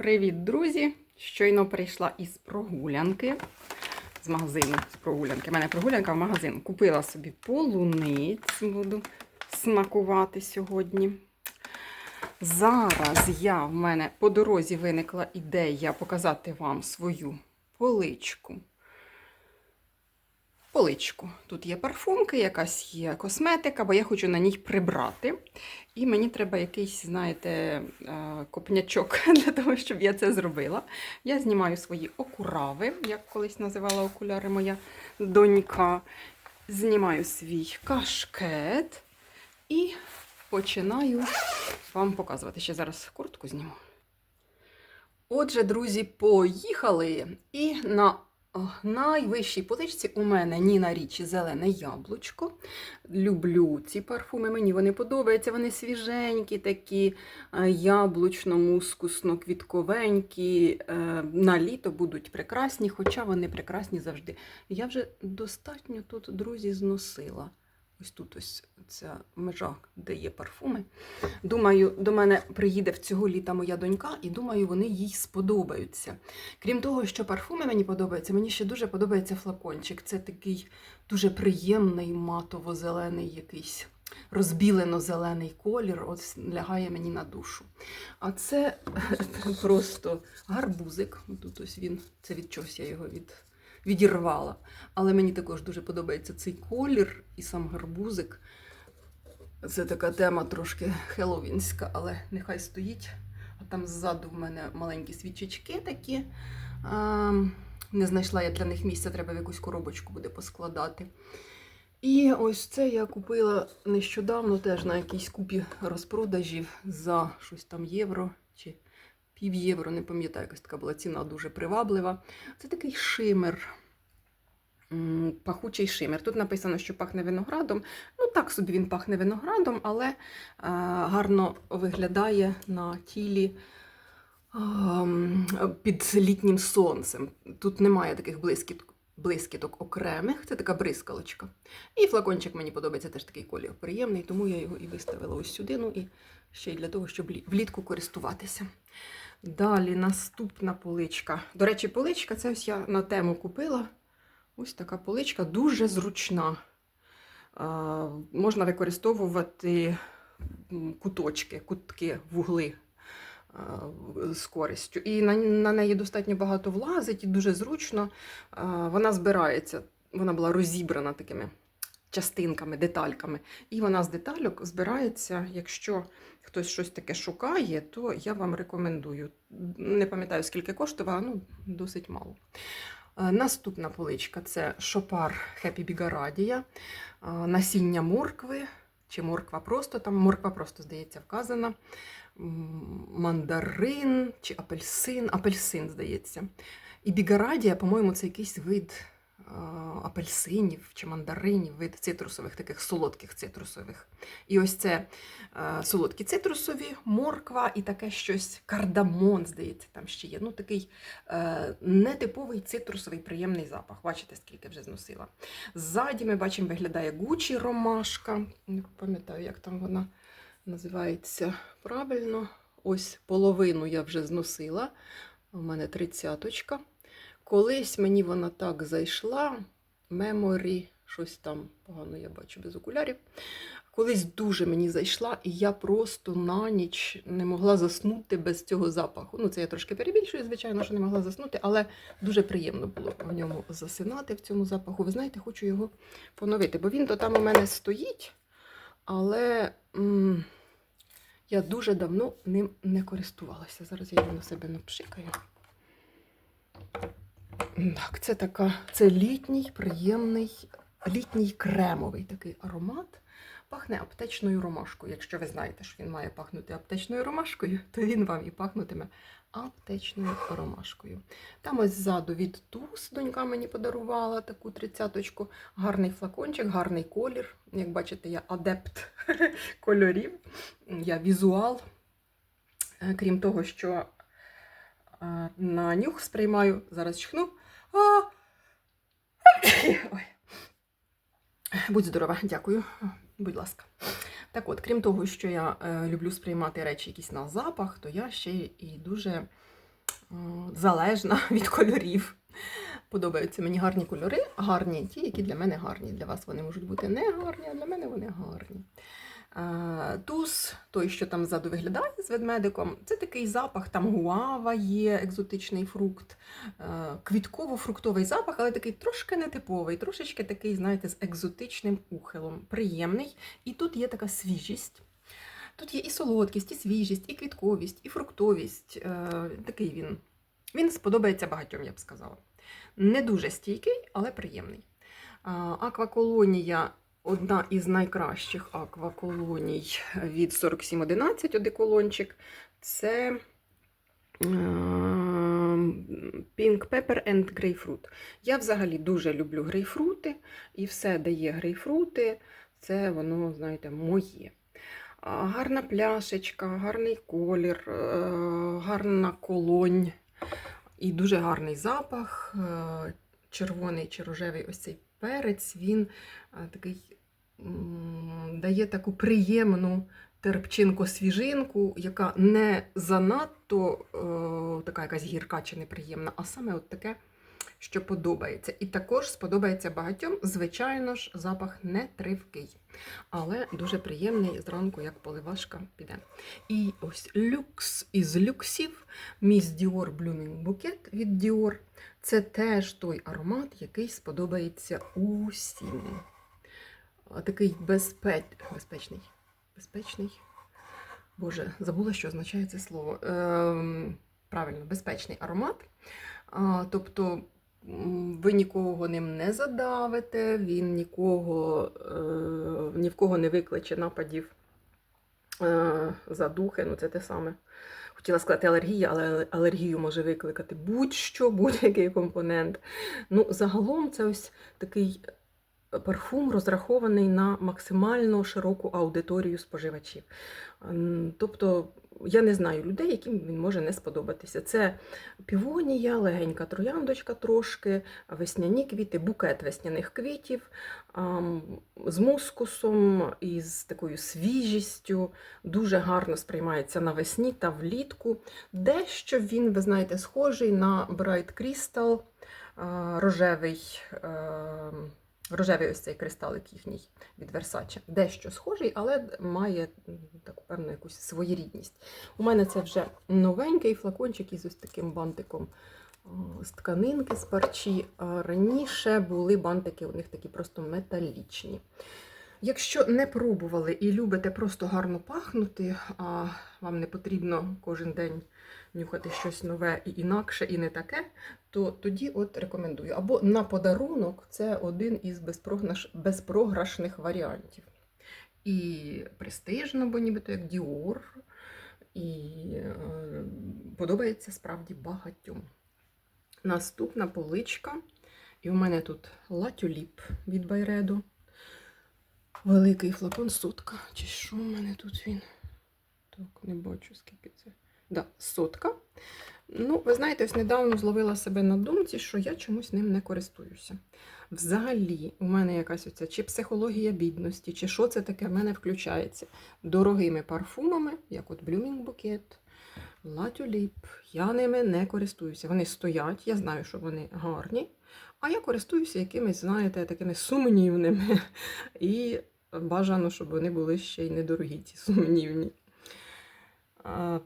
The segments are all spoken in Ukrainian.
Привіт, друзі! Щойно прийшла із прогулянки. З магазину з прогулянки. У мене прогулянка в магазин. Купила собі полуниць, буду смакувати сьогодні. Зараз я в мене по дорозі виникла ідея показати вам свою поличку. Поличку. Тут є парфумки, якась є косметика, бо я хочу на ній прибрати. І мені треба якийсь, знаєте, е, копнячок для того, щоб я це зробила. Я знімаю свої окурави, як колись називала окуляри моя донька. Знімаю свій кашкет і починаю вам показувати. Ще зараз куртку зніму. Отже, друзі, поїхали! І на найвищій поличці у мене Ніна Річі зелене яблучко. Люблю ці парфуми, мені вони подобаються, вони свіженькі, такі е, яблучно-мускусно-квітковенькі. е, На літо будуть прекрасні, хоча вони прекрасні завжди. Я вже достатньо тут, друзі, зносила. Ось тут ось ця межа, де є парфуми. Думаю, до мене приїде в цього літа моя донька, і думаю, вони їй сподобаються. Крім того, що парфуми мені подобаються, мені ще дуже подобається флакончик. Це такий дуже приємний матово-зелений якийсь. Розбілено-зелений колір, от лягає мені на душу. А це просто гарбузик. Тут ось він, це від чогось я його від, відірвала. Але мені також дуже подобається цей колір і сам гарбузик. Це така тема трошки хеллоуінська, але нехай стоїть. А там ззаду в мене маленькі свічечки такі. А, не знайшла я для них місця, треба в якусь коробочку буде поскладати. І ось це я купила нещодавно теж на якійсь купі розпродажів за щось там євро пів євро, не пам'ятаю, якась така була ціна дуже приваблива. Це такий шимер. Пахучий шимер. Тут написано, що пахне виноградом. Ну, так собі він пахне виноградом, але гарно виглядає на тілі під літнім сонцем. Тут немає таких блискіток, блискіток окремих, це така бризкалочка. І флакончик мені подобається теж такий колір приємний, тому я його і виставила ось сюди. Ну і ще й для того, щоб влітку користуватися. Далі наступна поличка. До речі, поличка це ось я на тему купила. Ось така поличка дуже зручна. Можна використовувати куточки, кутки, вугли з користю. І на, на неї достатньо багато влазить і дуже зручно. Вона збирається, вона була розібрана такими частинками, детальками. І вона з детальок збирається, якщо хтось щось таке шукає, то я вам рекомендую. Не пам'ятаю, скільки коштувала, ну, досить мало. Е, Наступна поличка це шопар Happy Бігарадія, насіння моркви, чи морква просто, там морква просто, здається, вказана. Мандарин чи апельсин, апельсин, здається. І бігарадія, по-моєму, це якийсь вид е, апельсинів чи мандаринів, вид цитрусових, таких солодких цитрусових. І ось це е, солодкі цитрусові, морква і таке щось кардамон, здається, там ще є. Ну, такий е, нетиповий цитрусовий приємний запах. Бачите, скільки вже зносила. Ззаді ми бачимо, виглядає Гучі ромашка. Не пам'ятаю, як там вона називається правильно. Ось половину я вже зносила. У мене тридцяточка. Колись мені вона так зайшла. Меморі, щось там погано я бачу без окулярів. Колись дуже мені зайшла, і я просто на ніч не могла заснути без цього запаху. Ну, це я трошки перебільшую, звичайно, що не могла заснути, але дуже приємно було в ньому засинати в цьому запаху. Ви знаєте, хочу його поновити, бо він то там у мене стоїть, але м, я дуже давно ним не користувалася. Зараз я його на себе напшикаю. Так, це така, це літній, приємний, літній кремовий такий аромат. Пахне аптечною ромашкою. Якщо ви знаєте, що він має пахнути аптечною ромашкою, то він вам і пахнутиме аптечною ромашкою. Там ось ззаду від Туз донька мені подарувала таку тридцяточку. Гарний флакончик, гарний колір. Як бачите, я адепт кольорів. Я візуал. Е, Крім того, що на нюх сприймаю, зараз чхну. А! Ой. Будь здорова, дякую. Будь ласка. Так от, крім того, що я е, люблю сприймати речі якісь на запах, то я ще і дуже е, залежна від кольорів. Подобаються мені гарні кольори, гарні ті, які для мене гарні. Для вас вони можуть бути не гарні, а для мене вони гарні. Е, Туз, той, що там ззаду виглядає з ведмедиком, це такий запах, там гуава є, екзотичний фрукт, е, квітково-фруктовий запах, але такий трошки нетиповий, трошечки такий, знаєте, з екзотичним ухилом. Приємний. І тут є така свіжість. Тут є і солодкість, і свіжість, і квітковість, і фруктовість. Е, Такий він. Він сподобається багатьом, я б сказала. Не дуже стійкий, але приємний. Акваколонія одна із найкращих акваколоній від 4711 одеколончик. Це е, Pink Pepper and Grapefruit. Я взагалі дуже люблю грейпфрути, і все, де є грейпфрути, це воно, знаєте, моє. Гарна пляшечка, гарний колір, е, гарна колонь і дуже гарний запах. е, Червоний чи рожевий ось цей перець, він такий дає таку приємну терпчинку-свіжинку, яка не занадто е, така якась гірка чи неприємна, а саме от таке, що подобається. І також сподобається багатьом, звичайно ж, запах не тривкий, але дуже приємний зранку, як поливашка піде. І ось люкс із люксів, міс Dior Blooming Bouquet від Dior. Це теж той аромат, який сподобається усім. Такий безпеч... безпечний. Безпечний. Боже, забула, що означає це слово. Ем, правильно, безпечний аромат. Тобто ви нікого ним не задавите, він нікого, е, ні в кого не викличе нападів е, задухи, ну це те саме. Хотіла сказати алергія, але алергію може викликати будь-що, будь-який компонент. Ну, загалом це ось такий парфум розрахований на максимально широку аудиторію споживачів. Тобто, я не знаю людей, яким він може не сподобатися. Це півонія, легенька трояндочка трошки, весняні квіти, букет весняних квітів з мускусом і з такою свіжістю. Дуже гарно сприймається навесні та влітку. Дещо він, ви знаєте, схожий на Bright Crystal, рожевий. Рожевий ось цей кристалик їхній від Versace. Дещо схожий, але має таку певну якусь своєрідність. У мене це вже новенький флакончик із ось таким бантиком з тканинки з парчі. Раніше були бантики, у них такі просто металічні. Якщо не пробували і любите просто гарно пахнути, а вам не потрібно кожен день нюхати щось нове і інакше, і не таке, то тоді от рекомендую. Або на подарунок це один із безпрограшних варіантів. І престижно, бо нібито як Dior, і е, подобається справді багатьом. Наступна поличка. І у мене тут латюліп від Байреду. Великий флакон сотка. Чи що в мене тут він? Так, не бачу, скільки це. Да, сотка. Ну, ви знаєте, ось недавно зловила себе на думці, що я чомусь ним не користуюся. Взагалі, у мене якась оця чи психологія бідності, чи що це таке в мене включається дорогими парфумами, як от Blooming Bouquet, La. Я ними не користуюся. Вони стоять, я знаю, що вони гарні, а я користуюся якимись, знаєте, такими сумнівними. І бажано, щоб вони були ще й недорогі, ці сумнівні.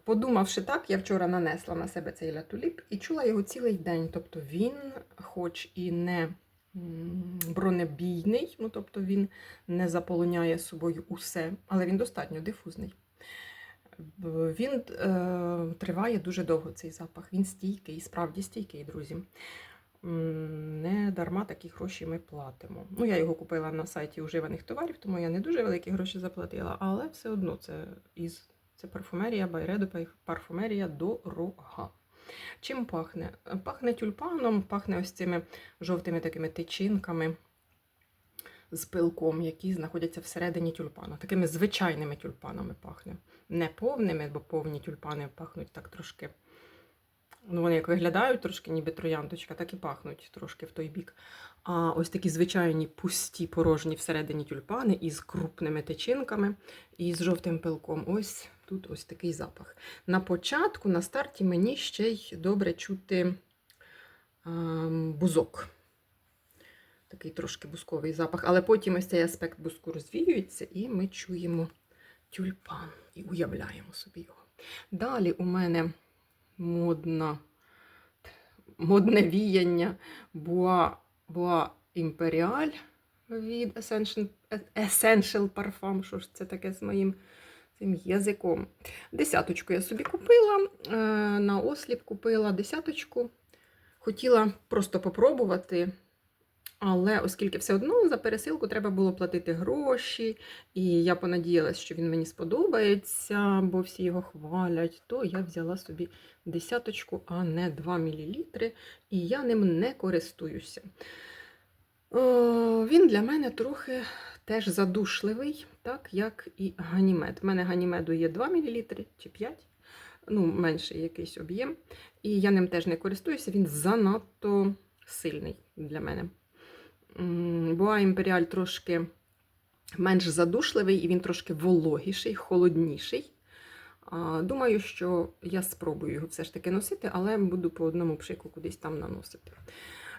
Подумавши так, я вчора нанесла на себе цей лятуліп і чула його цілий день. Тобто він, хоч і не бронебійний, ну тобто він не заполоняє собою усе, але він достатньо дифузний. Він е, триває дуже довго цей запах. Він стійкий, справді стійкий, друзі. Не дарма такі гроші ми платимо. Ну, я його купила на сайті уживаних товарів, тому я не дуже великі гроші заплатила, але все одно це із це парфумерія Байредо парфумерія дорога. Чим пахне? Пахне тюльпаном, пахне ось цими жовтими такими тичинками з пилком, які знаходяться всередині тюльпану. Такими звичайними тюльпанами пахне. Не повними, бо повні тюльпани пахнуть так трошки. Ну, вони як виглядають трошки, ніби трояндочка, так і пахнуть трошки в той бік. А ось такі звичайні пусті, порожні всередині тюльпани із крупними тичинками і з жовтим пилком. Ось тут ось такий запах. На початку, на старті, мені ще й добре чути ем, бузок. Такий трошки бузковий запах. Але потім ось цей аспект бузку розвіюється, і ми чуємо тюльпан і уявляємо собі його. Далі у мене модна, модне віяння Bois, Bois Imperial від Essential, Essential Parfum. Що ж це таке з моїм цим язиком? Десяточку я собі купила, е, на осліп купила десяточку. Хотіла просто попробувати. Але оскільки все одно за пересилку треба було платити гроші, і я понадіялась, що він мені сподобається, бо всі його хвалять, то я взяла собі десяточку, а не 2 мл, і я ним не користуюся. О, він для мене трохи теж задушливий, так як і ганімед. У мене ганімеду є 2 мл чи 5, ну, менший якийсь об'єм. І я ним теж не користуюся, він занадто сильний для мене. Боа Імперіаль трошки менш задушливий і він трошки вологіший, холодніший. Думаю, що я спробую його все ж таки носити, але буду по одному пшику кудись там наносити.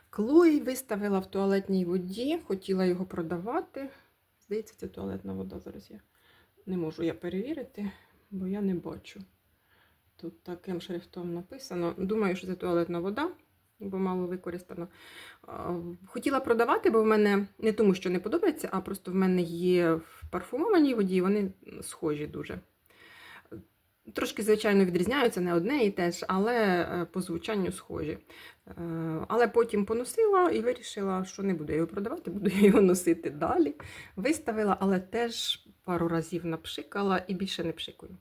Клой виставила в туалетній воді, хотіла його продавати. Здається, це туалетна вода. Зараз я не можу я перевірити, бо я не бачу. Тут таким шрифтом написано. Думаю, що це туалетна вода бо мало використано. Хотіла продавати, бо в мене не тому, що не подобається, а просто в мене є в парфумованій воді, вони схожі дуже. Трошки, звичайно, відрізняються не одне і те але е, по звучанню схожі. Е, Але потім поносила і вирішила, що не буду його продавати, буду його носити далі. Виставила, але теж пару разів напшикала і більше не пшикую.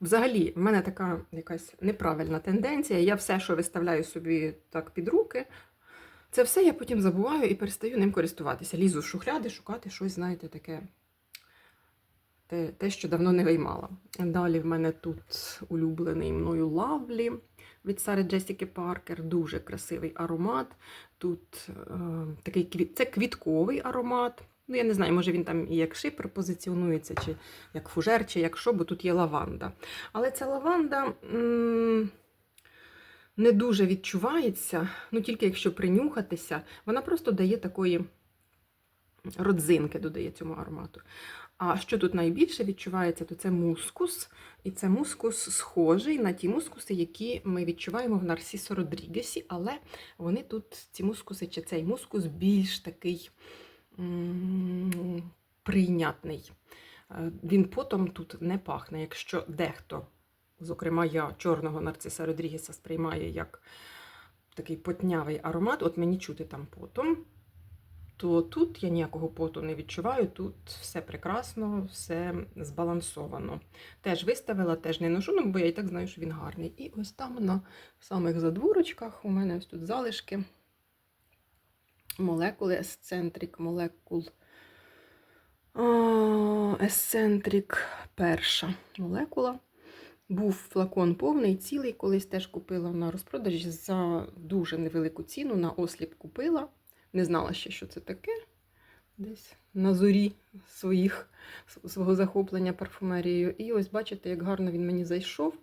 Взагалі, в мене така якась неправильна тенденція. Я все, що виставляю собі так під руки, це все я потім забуваю і перестаю ним користуватися. Лізу в шухляди, шукати щось, знаєте, таке, те, те, що давно не виймала. Далі в мене тут улюблений мною лавлі від Сари Джесіки Паркер. Дуже красивий аромат. Тут е, такий квіт, це квітковий аромат. Ну, я не знаю, може він там і як шипер позиціонується, чи як фужер, чи як що, бо тут є лаванда. Але ця лаванда м не дуже відчувається, ну тільки якщо принюхатися, вона просто дає такої родзинки, додає цьому аромату. А що тут найбільше відчувається, то це мускус. І це мускус схожий на ті мускуси, які ми відчуваємо в Нарсісо Родрігесі, але вони тут, ці мускуси, чи цей мускус більш такий прийнятний. Е, він потом тут не пахне. Якщо дехто, зокрема я чорного нарциса Родрігеса сприймає як такий потнявий аромат, от мені чути там потом, то тут я ніякого поту не відчуваю, тут все прекрасно, все збалансовано. Теж виставила, теж не ношу, ну, бо я і так знаю, що він гарний. І ось там на самих задворочках у мене ось тут залишки молекули, есцентрик, молекул. Есцентрик перша молекула. Був флакон повний, цілий, колись теж купила на розпродажі за дуже невелику ціну. На осліп купила. Не знала ще, що це таке. Десь на зорі своїх, свого захоплення парфумерією. І ось бачите, як гарно він мені зайшов.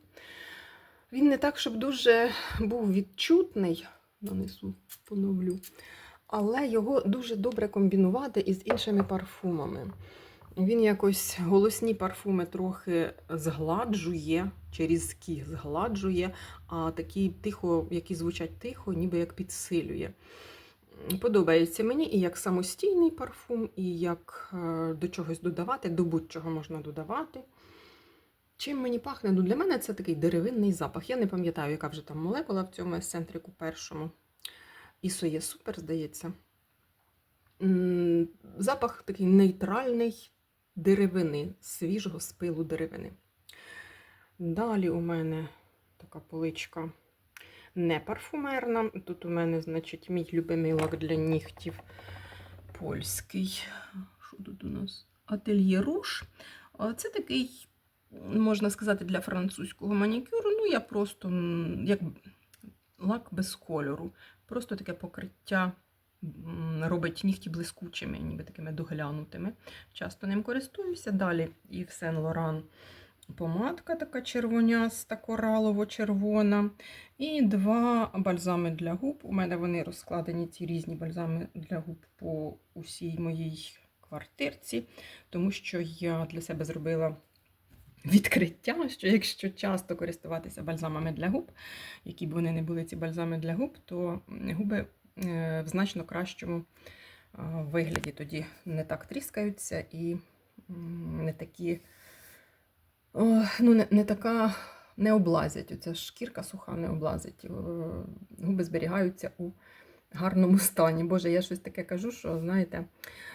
Він не так, щоб дуже був відчутний. Нанесу, поновлю але його дуже добре комбінувати із іншими парфумами. Він якось голосні парфуми трохи згладжує, чи різкі згладжує, а такі тихо, які звучать тихо, ніби як підсилює. Подобається мені і як самостійний парфум, і як е, до чогось додавати, до будь-чого можна додавати. Чим мені пахне? Ну, Для мене це такий деревинний запах. Я не пам'ятаю, яка вже там молекула в цьому есцентрику першому. Ісо є супер, здається. Запах такий нейтральний деревини, свіжого спилу деревини. Далі у мене така поличка не парфумерна. Тут у мене, значить, мій любимий лак для нігтів польський. Що тут у нас? Ательє руш. Це такий, можна сказати, для французького манікюру. Ну, я просто як лак без кольору. Просто таке покриття робить нігті блискучими, ніби такими доглянутими. Часто ним користуюся. Далі Ів Сен Лоран помадка така червоняста, коралово-червона. І два бальзами для губ. У мене вони розкладені, ці різні бальзами для губ по усій моїй квартирці, тому що я для себе зробила відкриття, що якщо часто користуватися бальзамами для губ, які б вони не були ці бальзами для губ, то губи е, в значно кращому вигляді тоді не так тріскаються і не такі, ну, не, не така не облазять. Оця шкірка суха не облазить. Е, Губи зберігаються у гарному стані. Боже, я щось таке кажу, що знаєте,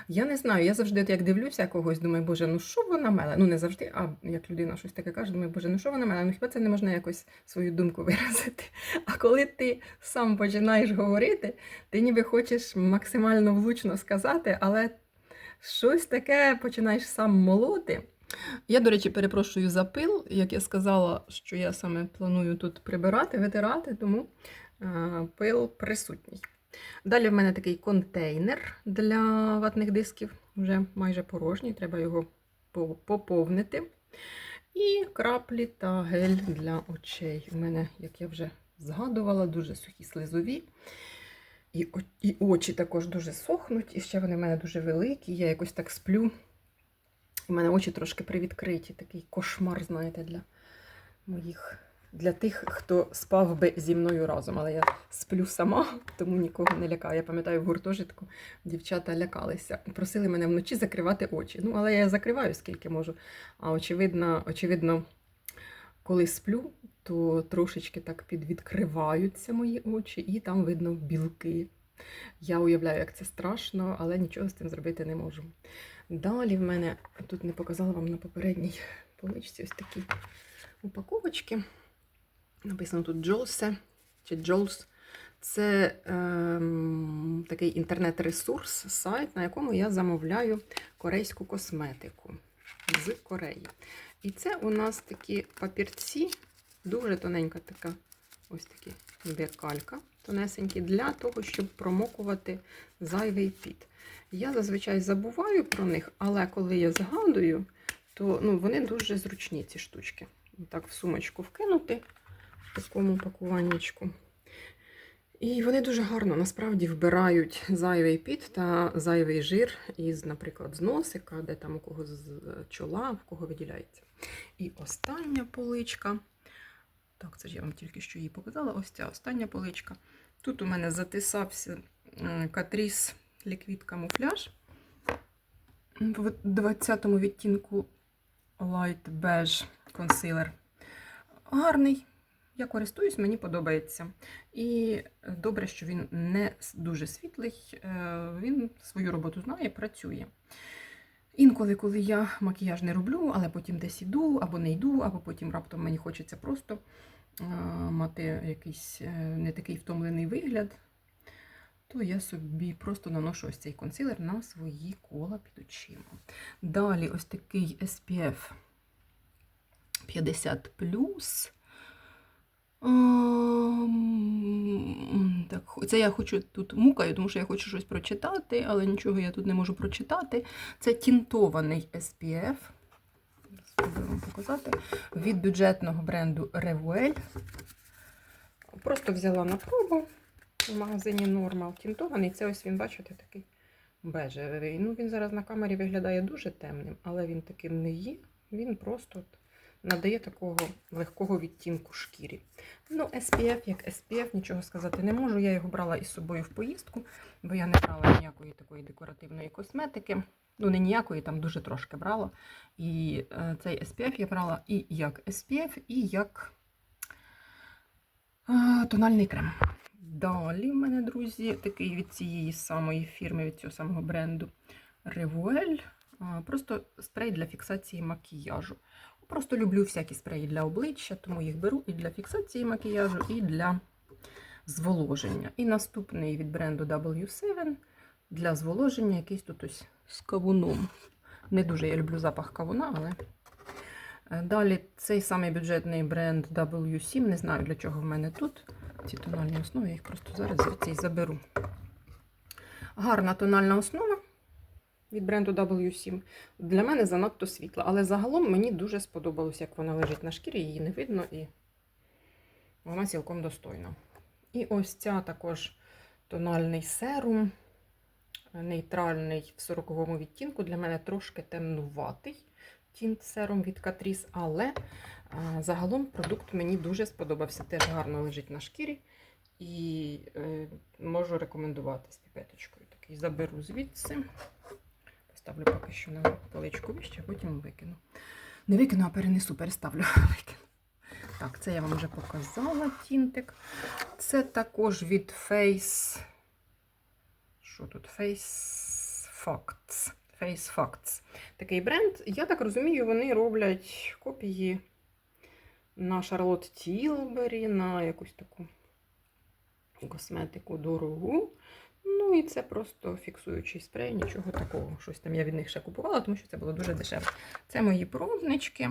я не знаю. Я завжди, як дивлюся когось, думаю, боже, ну що вона меле? Ну не завжди, а як людина щось таке каже, думаю, боже, ну що вона меле? Ну хіба це не можна якось свою думку виразити? А коли ти сам починаєш говорити, ти ніби хочеш максимально влучно сказати, але щось таке починаєш сам молоти. Я, до речі, перепрошую за пил, як я сказала, що я саме планую тут прибирати, витирати, тому е, пил присутній. Далі в мене такий контейнер для ватних дисків, вже майже порожній, треба його поповнити. І краплі та гель для очей. У мене, як я вже згадувала, дуже сухі слизові. І, і очі також дуже сохнуть, і ще вони в мене дуже великі. Я якось так сплю. У мене очі трошки привідкриті. Такий кошмар, знаєте, для моїх. Для тих, хто спав би зі мною разом, але я сплю сама, тому нікого не лякаю. Я пам'ятаю в гуртожитку дівчата лякалися, просили мене вночі закривати очі. Ну, але я закриваю скільки можу. А очевидно, очевидно, коли сплю, то трошечки так підвідкриваються мої очі, і там видно білки. Я уявляю, як це страшно, але нічого з цим зробити не можу. Далі в мене тут не показала вам на попередній поличці ось такі упаковочки. Написано тут Джолсе чи Джолс. Це ем, такий інтернет-ресурс, сайт, на якому я замовляю корейську косметику з Кореї. І це у нас такі папірці, дуже тоненька така, ось такі декалька, тонесенькі, для того, щоб промокувати зайвий піт. Я зазвичай забуваю про них, але коли я згадую, то ну, вони дуже зручні, ці штучки. Так, в сумочку вкинути в такому пакуваннячку. І вони дуже гарно насправді вбирають зайвий піт та зайвий жир із, наприклад, з носика, де там у кого з чола, в кого виділяється. І остання поличка. Так, це ж я вам тільки що її показала. Ось ця остання поличка. Тут у мене затисався катріс ліквід камуфляж в 20-му відтінку Light Beige консилер. Гарний. Я користуюсь, мені подобається. І добре, що він не дуже світлий, е, він свою роботу знає, працює. Інколи, коли я макіяж не роблю, але потім десь іду, або не йду, або потім раптом мені хочеться просто е, мати якийсь е, не такий втомлений вигляд, то я собі просто наношу ось цей консилер на свої кола під очима. Далі ось такий SPF 50 Ем, Так, це я хочу тут мукаю, тому що я хочу щось прочитати, але нічого я тут не можу прочитати. Це тінтований SPF. Вам показати. Від бюджетного бренду Revuel. Просто взяла на пробу в магазині Normal. Тінтований. Це ось він, бачите, такий бежевий. Ну, він зараз на камері виглядає дуже темним, але він таким не є. Він просто надає такого легкого відтінку шкірі. Ну, SPF як SPF, нічого сказати не можу. Я його брала із собою в поїздку, бо я не брала ніякої такої декоративної косметики. Ну, не ніякої, там дуже трошки брала. І е, цей SPF я брала і як SPF, і як е, тональний крем. Далі в мене, друзі, такий від цієї самої фірми, від цього самого бренду Revuel. Просто спрей для фіксації макіяжу. Просто люблю всякі спреї для обличчя, тому їх беру і для фіксації макіяжу, і для зволоження. І наступний від бренду W7 для зволоження, якийсь тут ось з кавуном. Не дуже я люблю запах кавуна, але. Е, Далі цей самий бюджетний бренд W7. Не знаю, для чого в мене тут. Ці тональні основи, я їх просто зараз звідси й заберу. Гарна тональна основа. Від бренду W7 для мене занадто світла, але загалом мені дуже сподобалось, як вона лежить на шкірі, її не видно і вона цілком достойна. І ось ця також тональний серум, нейтральний в 40-му відтінку. Для мене трошки темнуватий тінт серум від Catrice, але а, загалом продукт мені дуже сподобався. Теж гарно лежить на шкірі. І е, можу рекомендувати з піпеточкою. Такий заберу звідси. Поставлю поки що на поличку вище, потім викину. Не викину, а перенесу, переставлю. Викину. Так, це я вам вже показала тінтик. Це також від Face. Що тут? Face Facts. Face Facts. Такий бренд. Я так розумію, вони роблять копії на Charlotte Tilbury, на якусь таку косметику дорогу. Ну і це просто фіксуючий спрей, нічого такого. Щось там я від них ще купувала, тому що це було дуже дешево. Це мої пробнички,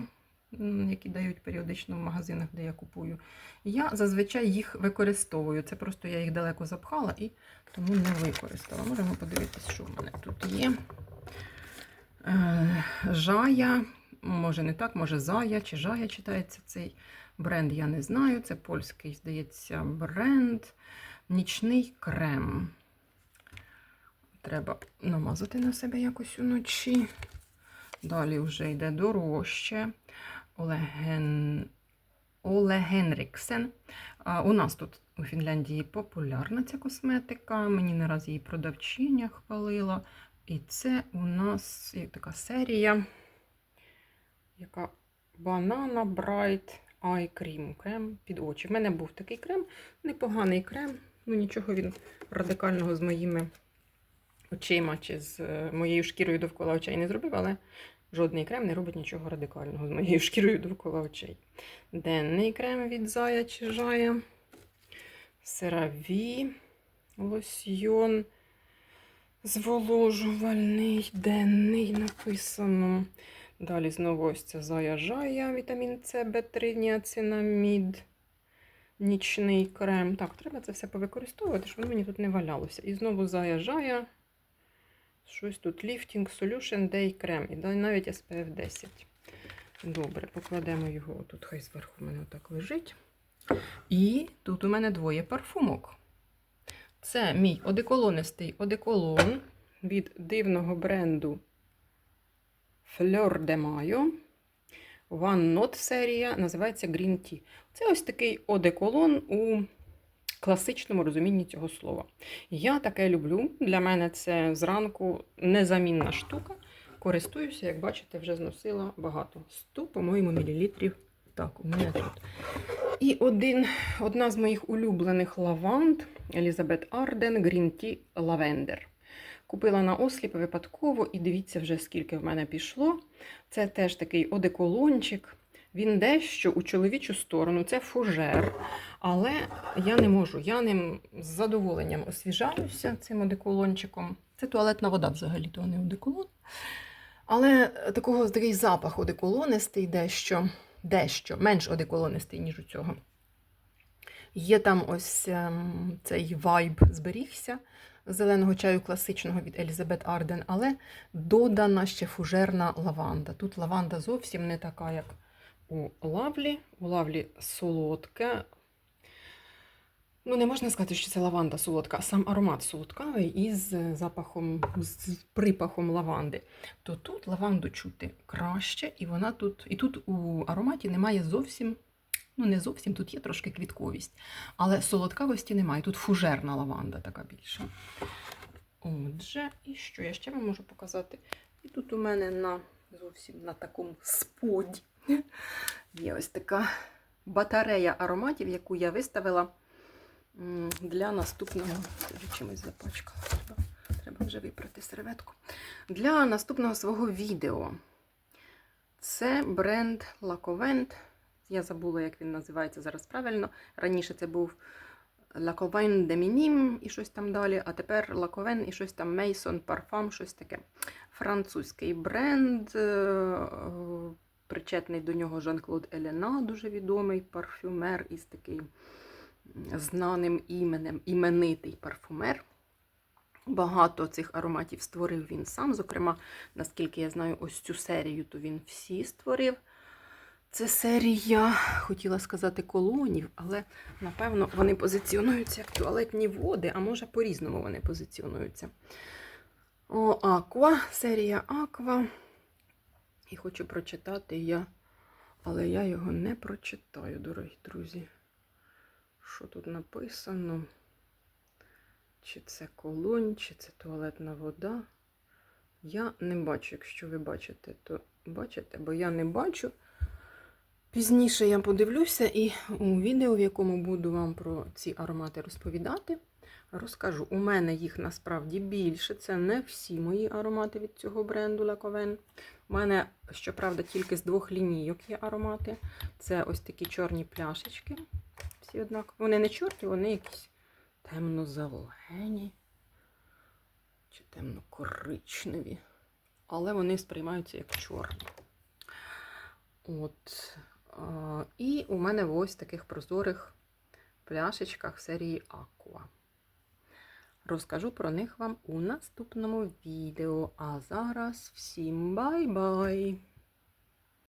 які дають періодично в магазинах, де я купую. Я зазвичай їх використовую. Це просто я їх далеко запхала і тому не використала. Можемо подивитися, що в мене тут є. Е, Жая, може не так, може Зая чи Жая читається цей бренд, я не знаю. Це польський, здається, бренд. Нічний крем. Треба намазати на себе якось уночі. Далі вже йде дорожче. Олеген... Оле Генріксен. А, у нас тут у Фінляндії популярна ця косметика. Мені не раз її продавчиня хвалила. І це у нас така серія, яка Banana Bright Eye Cream. Крем під очі. В мене був такий крем, непоганий крем. Ну нічого він радикального з моїми очима чи з е, моєю шкірою довкола очей не зробив, але жодний крем не робить нічого радикального з моєю шкірою довкола очей. Денний крем від Зая чи Жая. Сераві, лосьйон. Зволожувальний, денний написано. Далі знову ось ця Зая Жая, вітамін С, Б3, ніацинамід, нічний крем. Так, треба це все повикористовувати, щоб воно мені тут не валялося. І знову Зая Жая. Щось тут Lifting Solution Day крем. І навіть SPF 10. Добре, покладемо його. Тут хай зверху в мене отак лежить. І тут у мене двоє парфумок. Це мій одеколонистий одеколон від дивного бренду Fleur de Mayo. One Not серія називається Green Tea. Це ось такий одеколон у класичному розумінні цього слова. Я таке люблю. Для мене це зранку незамінна штука. Користуюся, як бачите, вже зносила багато. 100, по-моєму, мілілітрів. Так, у мене тут. І один, одна з моїх улюблених лаванд Елізабет Арден Green Tea Lavender. Купила на осліп випадково, і дивіться вже, скільки в мене пішло. Це теж такий одеколончик. Він дещо у чоловічу сторону, це фужер. Але я не можу, я ним з задоволенням освіжаюся цим одеколончиком. Це туалетна вода взагалі, то не одеколон. Але такого такий запах одеколонистий дещо, дещо менш одеколонистий, ніж у цього. Є там ось ем, цей вайб зберігся зеленого чаю класичного від Елізабет Арден, але додана ще фужерна лаванда. Тут лаванда зовсім не така, як у лавлі. У лавлі солодке. Ну, не можна сказати, що це лаванда солодка, а сам аромат солодкавий із запахом, з припахом лаванди. То тут лаванду чути краще, і вона тут, і тут у ароматі немає зовсім. Ну, не зовсім, тут є трошки квітковість, але солодкавості немає. Тут фужерна лаванда така більша. Отже, і що я ще вам можу показати? І тут у мене на зовсім на такому споді є ось така батарея ароматів, яку я виставила для наступного. Чимось запачкала. Треба, вже випрати серветку. Для наступного свого відео. Це бренд Lacovent. Я забула, як він називається зараз правильно. Раніше це був Lacovin de Minim і щось там далі, а тепер Lacovin і щось там Maison Parfum, щось таке. Французький бренд. Причетний до нього Жан-Клод Елена, дуже відомий парфюмер із таким знаним іменем, іменитий парфюмер. Багато цих ароматів створив він сам. Зокрема, наскільки я знаю, ось цю серію, то він всі створив. Це серія, хотіла сказати, колонів, але напевно вони позиціонуються як туалетні води, а може по-різному вони позиціонуються. О, Аква, серія Аква. І хочу прочитати я, але я його не прочитаю, дорогі друзі. Що тут написано? Чи це колонь, чи це туалетна вода? Я не бачу, якщо ви бачите, то бачите, бо я не бачу. Пізніше я подивлюся і у відео, в якому буду вам про ці аромати розповідати, розкажу. У мене їх насправді більше. Це не всі мої аромати від цього бренду Лаковен. У мене, щоправда, тільки з двох лінійок є аромати. Це ось такі чорні пляшечки. Всі однакові. Вони не чорні, вони якісь темно-зелені чи темно-коричневі. Але вони сприймаються як чорні. От. І у мене ось таких прозорих пляшечках серії Aqua. Розкажу про них вам у наступному відео. А зараз всім бай-бай!